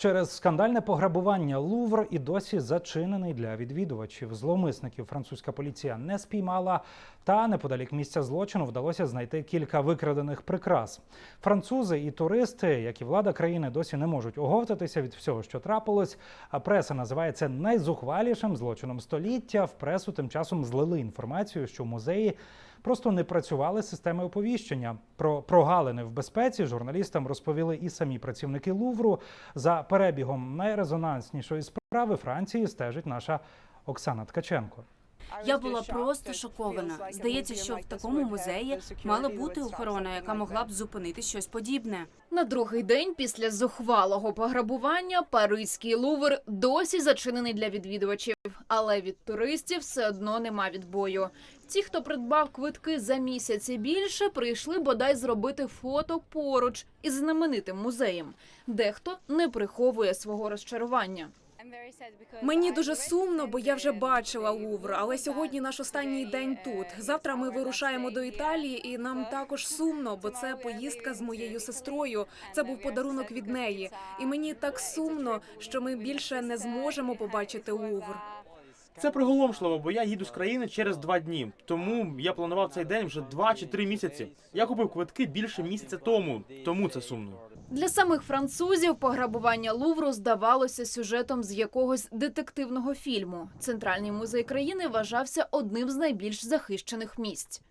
Через скандальне пограбування Лувр і досі зачинений для відвідувачів. Зловмисників французька поліція не спіймала, та неподалік місця злочину вдалося знайти кілька викрадених прикрас. Французи і туристи, як і влада країни, досі не можуть оговтатися від всього, що трапилось. А преса називає це найзухвалішим злочином століття. В пресу тим часом злили інформацію, що музеї просто не працювали системи оповіщення. Про прогалини в безпеці журналістам розповіли і самі працівники Лувру. За перебігом найрезонанснішої справи Франції стежить наша Оксана Ткаченко. Я була просто шокована. Здається, що в такому музеї мала бути охорона, яка могла б зупинити щось подібне. На другий день після зухвалого пограбування паризький лувр досі зачинений для відвідувачів, але від туристів все одно нема відбою. Ті, хто придбав квитки за місяць і більше, прийшли бодай зробити фото поруч із знаменитим музеєм. Дехто не приховує свого розчарування. Мені дуже сумно, бо я вже бачила Лувр, але сьогодні наш останній день тут. Завтра ми вирушаємо до Італії, і нам також сумно, бо це поїздка з моєю сестрою. Це був подарунок від неї. І мені так сумно, що ми більше не зможемо побачити Лувр. Це приголомшливо, бо я їду з країни через два дні. Тому я планував цей день вже два чи три місяці. Я купив квитки більше місяця тому, тому це сумно. Для самих французів пограбування Лувру здавалося сюжетом з якогось детективного фільму. Центральний музей країни вважався одним з найбільш захищених місць.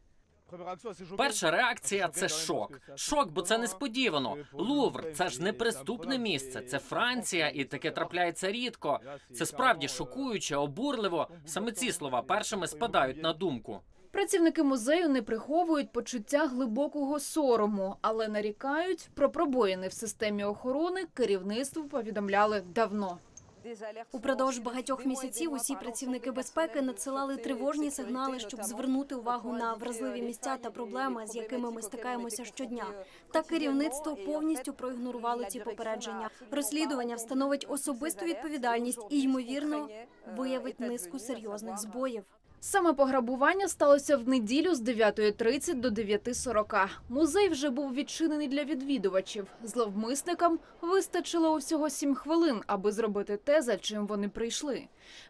Перша реакція це шок. Шок, бо це несподівано. Лувр це ж неприступне місце. Це Франція, і таке трапляється рідко. Це справді шокуюче, обурливо. Саме ці слова першими спадають на думку. Працівники музею не приховують почуття глибокого сорому, але нарікають про пробоїни в системі охорони керівництву повідомляли давно. Упродовж багатьох місяців усі працівники безпеки надсилали тривожні сигнали, щоб звернути увагу на вразливі місця та проблеми, з якими ми стикаємося щодня. Та керівництво повністю проігнорувало ці попередження. Розслідування встановить особисту відповідальність і ймовірно виявить низку серйозних збоїв. Саме пограбування сталося в неділю з 9.30 до 9.40. Музей вже був відчинений для відвідувачів. Зловмисникам вистачило усього 7 хвилин, аби зробити те, за чим вони прийшли.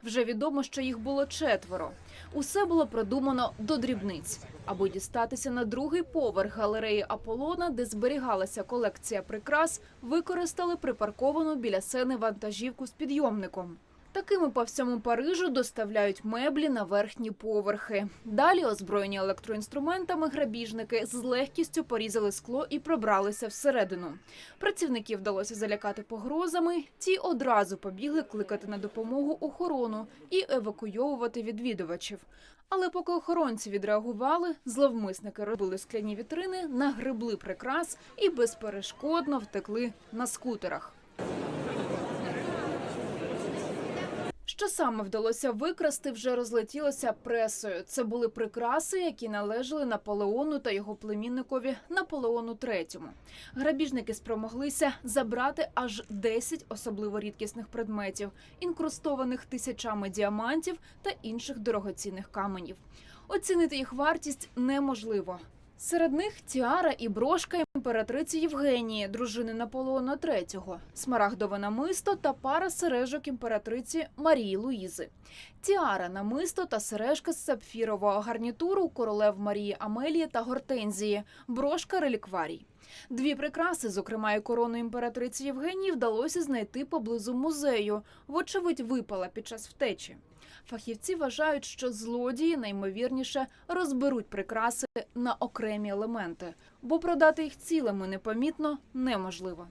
Вже відомо, що їх було четверо. Усе було продумано до дрібниць. Аби дістатися на другий поверх галереї Аполлона, де зберігалася колекція прикрас, використали припарковану біля сцени вантажівку з підйомником. Такими по всьому Парижу доставляють меблі на верхні поверхи. Далі, озброєні електроінструментами, грабіжники з легкістю порізали скло і пробралися всередину. Працівників вдалося залякати погрозами. Ті одразу побігли кликати на допомогу охорону і евакуйовувати відвідувачів. Але поки охоронці відреагували, зловмисники робили скляні вітрини, нагребли прикрас і безперешкодно втекли на скутерах. Що саме вдалося викрасти, вже розлетілося пресою. Це були прикраси, які належали Наполеону та його племінникові Наполеону III. Грабіжники спромоглися забрати аж 10 особливо рідкісних предметів, інкрустованих тисячами діамантів та інших дорогоцінних каменів. Оцінити їх вартість неможливо. Серед них тіара і брошка імператриці Євгенії, дружини Наполеона III, смарагдове намисто та пара сережок імператриці Марії Луїзи. Тіара, намисто та сережка з сапфірового гарнітуру королев Марії Амелії та Гортензії, брошка релікварій. Дві прикраси, зокрема і корону імператриці Євгенії, вдалося знайти поблизу музею. Вочевидь, випала під час втечі. Фахівці вважають, що злодії наймовірніше розберуть прикраси на окремі елементи, бо продати їх цілими непомітно неможливо.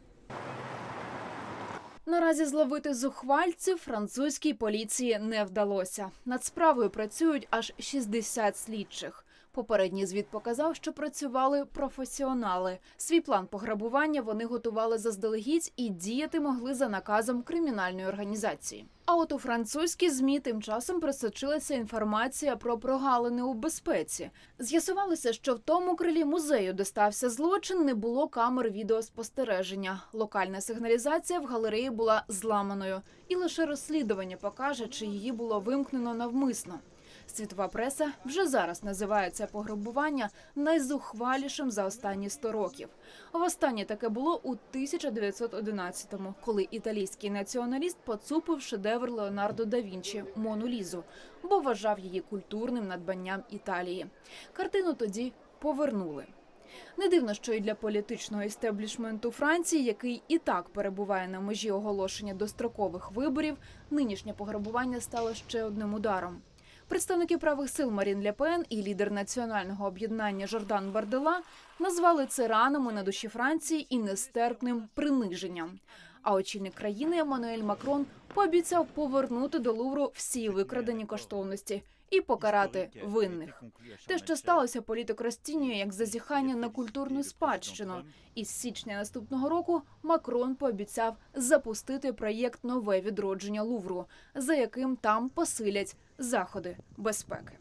Наразі зловити зухвальців французькій поліції не вдалося. Над справою працюють аж 60 слідчих. Попередній звіт показав, що працювали професіонали. Свій план пограбування вони готували заздалегідь і діяти могли за наказом кримінальної організації. А от у французькій змі тим часом просочилася інформація про прогалини у безпеці. З'ясувалося, що в тому крилі музею, де стався злочин, не було камер відеоспостереження. Локальна сигналізація в галереї була зламаною, і лише розслідування покаже, чи її було вимкнено навмисно. Світова преса вже зараз називає це пограбування найзухвалішим за останні 100 років. Востаннє таке було у 1911-му, коли італійський націоналіст поцупив шедевр Леонардо да Вінчі Мону Лізу, бо вважав її культурним надбанням Італії. Картину тоді повернули. Не дивно, що і для політичного істеблішменту Франції, який і так перебуває на межі оголошення дострокових виборів, нинішнє пограбування стало ще одним ударом. Представники правих сил Марін Ле Пен і лідер національного об'єднання Жордан Бардела назвали це ранами на душі Франції і нестерпним приниженням. А очільник країни Еммануель Макрон пообіцяв повернути до Лувру всі викрадені коштовності і покарати винних. Те, що сталося, політик розцінює як зазіхання на культурну спадщину. І з січня наступного року Макрон пообіцяв запустити проєкт нове відродження Лувру, за яким там посилять заходи безпеки.